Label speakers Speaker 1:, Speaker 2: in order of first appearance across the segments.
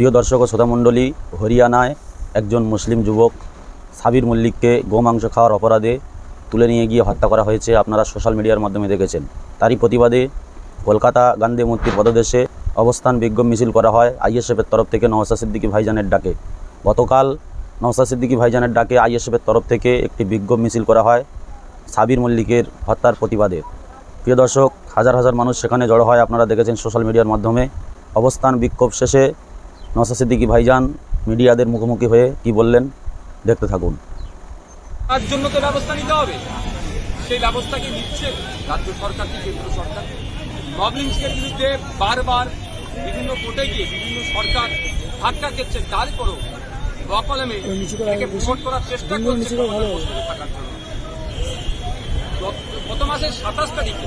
Speaker 1: প্রিয় দর্শক ও শ্রোতামণ্ডলী হরিয়ানায় একজন মুসলিম যুবক সাবির মল্লিককে গোমাংস খাওয়ার অপরাধে তুলে নিয়ে গিয়ে হত্যা করা হয়েছে আপনারা সোশ্যাল মিডিয়ার মাধ্যমে দেখেছেন। তারই প্রতিবাদে কলকাতা গান্ধী মূর্তির পদদেশে অবস্থান বিক্ষোভ মিছিল করা হয় আইএসএফের তরফ থেকে নওসা সিদ্দিকী ভাইজানের ডাকে। গতকাল নওসা সিদ্দিকী ভাইজানের ডাকে আইএসএফের তরফ থেকে একটি বিক্ষোভ মিছিল করা হয় সাবির মল্লিকের হত্যার প্রতিবাদে। প্রিয় দর্শক, হাজার হাজার মানুষ সেখানে জড়ো হয়, আপনারা দেখেছেন সোশ্যাল মিডিয়ার মাধ্যমে। অবস্থান বিক্ষোভ শেষে নওসা সিদ্দিকী ভাইজান মিডিয়াদের মুখোমুখি হয়ে কি বললেন দেখতে থাকুন।
Speaker 2: তার জন্য তো ব্যবস্থা নিতে হবে। সেই ব্যবস্থা কি নিচ্ছে রাজ্য সরকার কি কেন্দ্র সরকার? মবলিংসের বিরুদ্ধে বারবার বিভিন্ন কোর্টে গিয়ে বিভিন্ন সরকার ধাক্কা খেচ্ছে তারপরও বকলমে একে প্রমোট করার চেষ্টা করছে থাকার জন্য। গত- গত মাসের সাতাশ তারিখে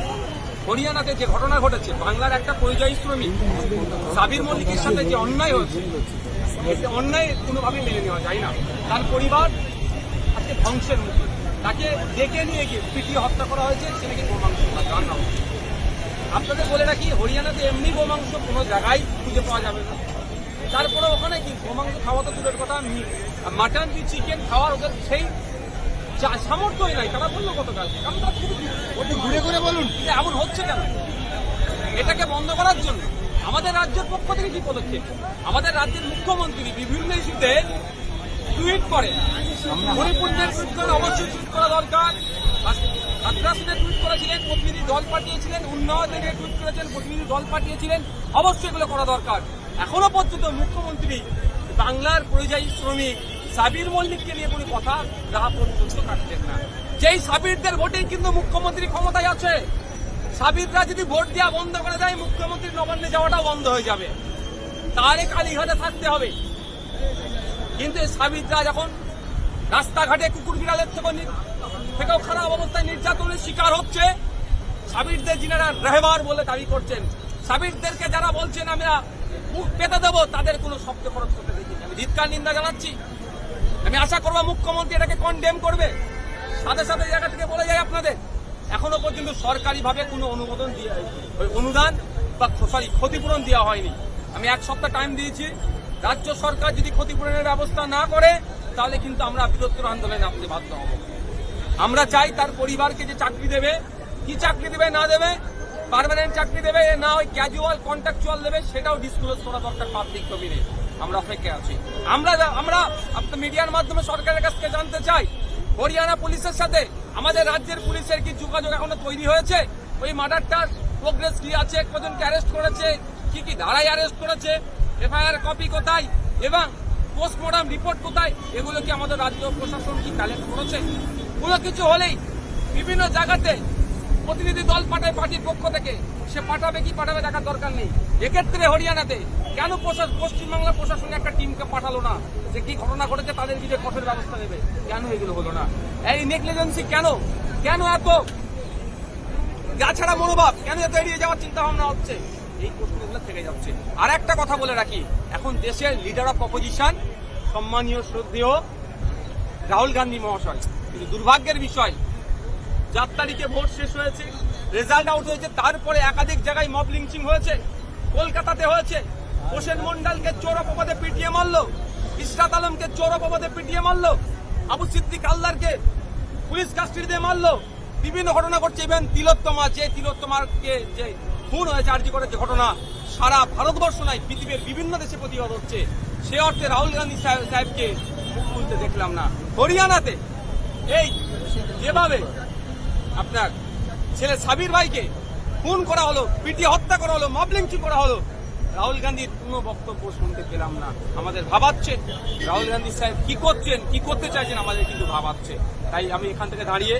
Speaker 2: হরিয়ানাতে যে ঘটনা ঘটেছে, বাংলার একটা পরিযায়ী শ্রমিক, সাবির মল্লিকের সাথে যে অন্যায় হয়েছে অন্যায় কোনোভাবে মেনে নেওয়া যায় না। তার পরিবার আজকে ধ্বংসের মুখে। তাকে ডেকে নিয়ে গিয়ে পিটিয়ে হত্যা করা হয়েছে সে নাকি গোমাংস হচ্ছে আপনাদের বলে রাখি, হরিয়ানাতে এমনি গোমাংস কোনো জায়গায় খুঁজে পাওয়া যাবে না। তারপরে ওখানে কি গোমাংস খাওয়া তো দূরের কথা মাটন কি চিকেন খাওয়ার ওদের সেই সামর্থ্যই নাই। তারা বলল গতকাল, কারণ তারা খুবই ঘুরে বলুন। এমন হচ্ছে কেন? এটাকে বন্ধ করার জন্য আমাদের রাজ্যের পক্ষ থেকে কি পদক্ষেপ? আমাদের রাজ্যের মুখ্যমন্ত্রী বিভিন্ন ইস্যুতে টুইট করে। মণিপুরের টুইট করে, অবশ্যই টুইট করা দরকার। খাদ্রাসনে টুইট করেছিলেন প্রতিনিধি দল পাঠিয়েছিলেন, উন্নয়নে টুইট করেছেন প্রতিনিধি দল পাঠিয়েছিলেন। অবশ্যই এগুলো করা দরকার। এখনও পর্যন্ত মুখ্যমন্ত্রী বাংলার পরিযায়ী শ্রমিক সাবির মল্লিককে নিয়ে কোনো কথা রাহা পর্যন্ত কাটছেন না। যেই সাবিরদের ভোটেই কিন্তু মুখ্যমন্ত্রী ক্ষমতায় আছে, সাবিররা যদি ভোট দেওয়া বন্ধ করে দেয়, মুখ্যমন্ত্রী নবান্নে যাওয়াটা বন্ধ হয়ে যাবে। তারে কালীঘাটে থাকতে হবে। কিন্তু এই সাবিররা যখন রাস্তাঘাটে কুকুর বিড়ালের থেকে নি- থেকেও খারাপ অবস্থায় নির্যাতনের শিকার হচ্ছে, সাবিরদের যিনারা রেহবার বলে দাবি করছেন, সাবিরদেরকে যারা বলছেন, আমরা মুখ পেতে দেবো, তাদের কোনো শব্দ খরচ করতে দেখি আমি ধিৎকার নিন্দা জানাচ্ছি। আমি আশা করব মুখ্যমন্ত্রী এটাকে কন্ডেম করবে। সাথে সাথে জায়গা থেকে বলে যায় আপনাদের, এখনও পর্যন্ত সরকারিভাবে কোনো অনুমোদন দিয়ে ওই অনুদান বা সরি ক্ষতিপূরণ দেওয়া হয়নি। আমি এক সপ্তাহ টাইম দিয়েছি। রাজ্য সরকার যদি ক্ষতিপূরণের ব্যবস্থা না করে, তাহলে কিন্তু আমরা বৃহত্তর আন্দোলনে নামতে বাধ্য হব। আমরা চাই তার পরিবারকে যে চাকরি দেবে, কি চাকরি দেবে, না দেবে পারমানেন্ট চাকরি দেবে, না ওই ক্যাজুয়াল কন্ট্রাকচুয়াল দেবে, সেটাও ডিসক্লোজ করা দরকার পাবলিক ডোমিনে আমরা অপেক্ষায় আছি। আমরা আমরা আপনার মিডিয়ার মাধ্যমে সরকারের কাছ থেকে জানতে চাই, হরিয়ানা পুলিশের সাথে আমাদের রাজ্যের পুলিশের কি যোগাযোগ এখনও তৈরি হয়েছে? ওই মার্ডারটার প্রোগ্রেস কি আছে? কজনকে অ্যারেস্ট করেছে? কি কি ধারায় অ্যারেস্ট করেছে? এফআইআর কপি কোথায়? এবং পোস্টমর্টম রিপোর্ট কোথায়? এগুলো কি আমাদের রাজ্য প্রশাসন কি কালেক্ট করেছে? কোনো কিছু হলেই বিভিন্ন জায়গাতে প্রতিনিধি দল পাঠায়, পার্টির পক্ষ থেকে। সে পাঠাবে কি পাঠাবে দেখার দরকার নেই। এক্ষেত্রে হরিয়ানাতে কেন পশ্চিমবাংলা প্রশাসনে একটা টিমকে পাঠালো না? যে কি ঘটনা ঘটেছে তাদের বিরুদ্ধে কঠোর ব্যবস্থা নেবে? কেন এগুলো হলো না? এই নেগলিজেন্সি কেন? কেন এত গা ছাড়া মনোভাব? কেন এত এড়িয়ে যাওয়ার চিন্তা ভাবনা হচ্ছে? এই প্রশ্নগুলো থেকে যাচ্ছে। আর একটা কথা বলে রাখি, এখন দেশের লিডার অফ অপোজিশন সম্মানীয়, শ্রদ্ধেয় রাহুল গান্ধী মহাশয়, কিন্তু দুর্ভাগ্যের বিষয়, চার তারিখে ভোট শেষ হয়েছে রেজাল্ট আউট হয়েছে, তারপরে একাধিক জায়গায় মব লিঞ্চিং হয়েছে। কলকাতাতে হয়েছে। হোসেন মন্ডলকে চোর অপবাদে পিটিয়ে মারলো ইসরাত আলমকে চোর অপবাদে পিটিয়ে মারল, আবু সিদ্দিক আল্লাহকে পুলিশ কাস্টডিতে মারলো। বিভিন্ন ঘটনা ঘটছে, ইভেন তিলোত্তমা যে তিলোত্তমাকে যে খুন হয়েছে, আর্জি করে যে ঘটনা সারা ভারতবর্ষ নাই, পৃথিবীর বিভিন্ন দেশে প্রতিবাদ হচ্ছে। সে অর্থে রাহুল গান্ধী সাহেবকে মুখ খুলতে দেখলাম না। হরিয়ানাতে, এই যেভাবে আপনার ছেলে সাবির ভাইকে খুন করা হলো, পিটিয়ে হত্যা করা হলো মবলিংচি করা হলো। রাহুল গান্ধীর কোনো বক্তব্য শুনতে পেলাম না। আমাদের ভাবাচ্ছে, রাহুল গান্ধী সাহেব কি করছেন, কি করতে চাইছেন আমাদের কিন্তু ভাবাচ্ছে। তাই আমি এখান থেকে দাঁড়িয়ে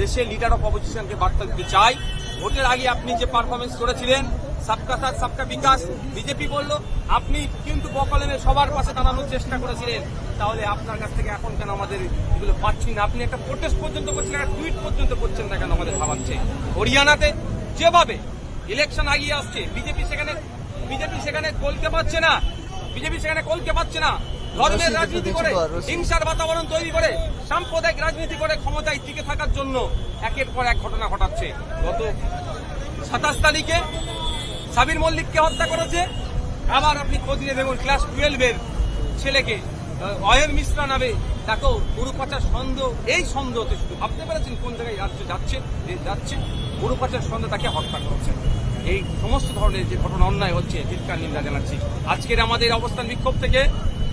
Speaker 2: দেশের লিডার অফ অপোজিশনকে বার্তা দিতে চাই। ভোটের আগে আপনি যে পারফরমেন্স করেছিলেন, সবকা সাথ, সবকা বিকাশ বিজেপি বলল, আপনি কিন্তু বকলেনে সবার পাশে দাঁড়ানোর চেষ্টা করেছিলেন। তাহলে আপনার কাছ থেকে এখন কেন আমাদের এগুলো পাচ্ছি না? আপনি একটা প্রোটেস্ট পর্যন্ত করছেন, একটা টুইট পর্যন্ত করছেন না কেন আমাদের ভাবাচ্ছে? হরিয়ানাতে যেভাবে ইলেকশন আগিয়ে আসছে বিজেপি সেখানে বিজেপি সেখানে কলকে পাচ্ছে না। বিজেপি সেখানে কলকে পাচ্ছে না। ধর্মের রাজনীতি করে হিংসার বাতাবরণ তৈরি করে সাম্প্রদায়িক রাজনীতি করে ক্ষমতায় টিকে থাকার জন্য একের পর এক ঘটনা ঘটাচ্ছে। গত সাতাশ তারিখে সাবির মল্লিককে হত্যা করেছে। আবার আপনি খোঁজ নিয়ে দেখুন ক্লাস টুয়েলভের ছেলেকে অয়ন মিশ্রা নামে তাকেও গরু পাচার সন্দেহ, এই সন্দেহতে শুধু ভাবতে পেরেছেন কোন জায়গায় রাজ্য যাচ্ছে, দেশ যাচ্ছে? গরু পাচার সন্দেহ তাকে হত্যা করছে। এই সমস্ত ধরনের যে ঘটনা, অন্যায় হচ্ছে চিৎকার নিন্দা জানাচ্ছি। আজকের আমাদের অবস্থান বিক্ষোভ থেকে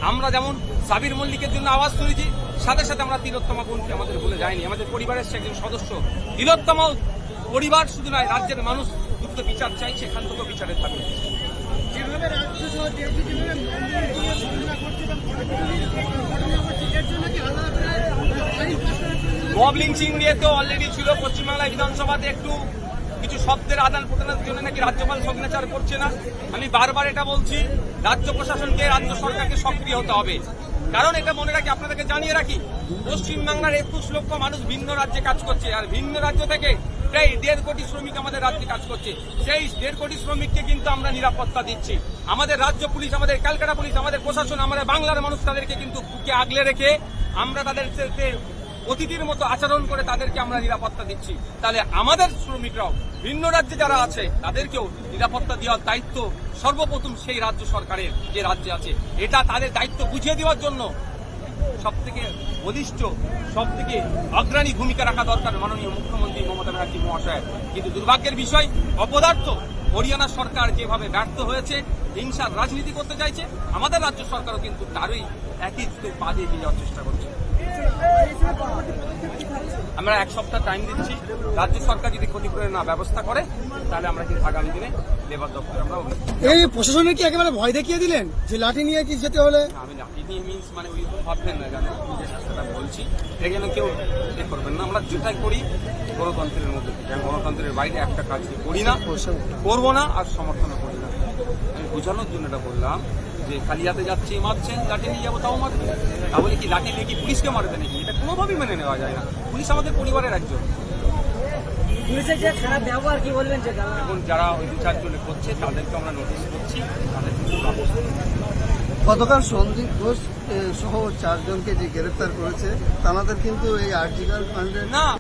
Speaker 2: আমরা যেমন সাবির মল্লিকের জন্য আওয়াজ তুলেছি, সাথে সাথে আমরা তিলোত্তমা বোনকে আমাদের ভুলে যায়নি আমাদের পরিবারের সে একজন সদস্য। তিলোত্তমা পরিবার শুধু নয়, রাজ্যের মানুষ দ্রুত বিচার চাইছে, এখান থেকেও বিচারের দাবি।
Speaker 3: যেভাবে রাজ্য সহ যেভাবে মন্দির দিয়ে বর্ণনা করছে এবং ঘটনা ঘটছে এর জন্য কি আলাদা করে আইন পাস করার
Speaker 2: লিঞ্চিং নিয়ে তো অলরেডি ছিল। পশ্চিমবাংলা বিধানসভাতে একটু কিছু শব্দের আদান প্রদানের জন্য নাকি রাজ্যপাল সিগনেচার করছে না। আমি বারবার এটা বলছি, রাজ্য প্রশাসনকে, রাজ্য সরকারকে সক্রিয় হতে হবে। কারণ এটা মনে রাখি, আপনাদেরকে জানিয়ে রাখি, পশ্চিমবাংলার একুশ লক্ষ মানুষ ভিন্ন রাজ্যে কাজ করছে, আর ভিন্ন রাজ্য থেকে প্রায় দেড় কোটি শ্রমিক আমাদের রাজ্যে কাজ করছে। সেই দেড় কোটি শ্রমিককে কিন্তু আমরা নিরাপত্তা দিচ্ছি। আমাদের রাজ্য পুলিশ, আমাদের ক্যালকাটা পুলিশ, আমাদের প্রশাসন আমাদের বাংলার মানুষ তাদেরকে কিন্তু বুকে আগলে রেখে আমরা তাদের অতিথির মতো আচরণ করে তাদেরকে আমরা নিরাপত্তা দিচ্ছি। তাহলে আমাদের শ্রমিকরাও, ভিন্ন রাজ্যে যারা আছে, তাদেরকেও নিরাপত্তা দেওয়ার দায়িত্ব সর্বপ্রথম সেই রাজ্য সরকারের যে রাজ্যে আছে। এটা তাদের দায়িত্ব বুঝিয়ে দেওয়ার জন্য সব থেকে বলিষ্ঠ সব থেকে অগ্রণী ভূমিকা রাখা দরকার মাননীয় মুখ্যমন্ত্রী মমতা ব্যানার্জি মহাশয় কিন্তু দুর্ভাগ্যের বিষয়, অপদার্থ হরিয়ানা সরকার যেভাবে ব্যর্থ হয়েছে, হিংসার রাজনীতি করতে চাইছে, আমাদের রাজ্য সরকারও কিন্তু তারই একই পা দিয়ে যাওয়ার চেষ্টা করছে। আমরা এক সপ্তাহ টাইম দিচ্ছি। রাজ্য সরকার যদি ক্ষতিপূরণের না ব্যবস্থা করে তাহলে আমরা কিন্তু আগামী দিনে লেবার দপ্তরে আমরা
Speaker 3: এই প্রশাসনের কি একেবারে ভয় দেখিয়ে দিলেন? যে লাঠি নিয়ে কি যেতে হলে?
Speaker 2: আমি লাঠি নিয়ে মিন্স মানে ওই ভাববেন না জানো যে শাস্তিটা বলছি। এই জন্য কেউ এ করবেন না। আমরা যেটাই করি গণতন্ত্রের মধ্যে গণতন্ত্রের বাইরে একটা কাজ করি না করব না আর সমর্থনও করি না। আমি বোঝানোর জন্য এটা বললাম যে খালি হাতে যাচ্ছি মারছেন লাঠি নিয়ে যাব তাও মারবে তাহলে কি লাঠি নিয়ে কি পুলিশকে মারবে নাকি? এটা কোনোভাবেই মেনে নেওয়া যায় না। পুলিশ আমাদের পরিবারের একজন।
Speaker 4: পুলিশের যে খারাপ ব্যবহার কি বলবেন সেটা
Speaker 2: এখন যারা ওই দু চারজনে করছে তাদেরকে আমরা নোটিশ করছি তাদের।
Speaker 5: গতকাল সন্দীপ ঘোষ সহ চারজনকে যে গ্রেফতার করেছে তাদের কিন্তু এই আর্টিকাল ফান্ডের
Speaker 2: না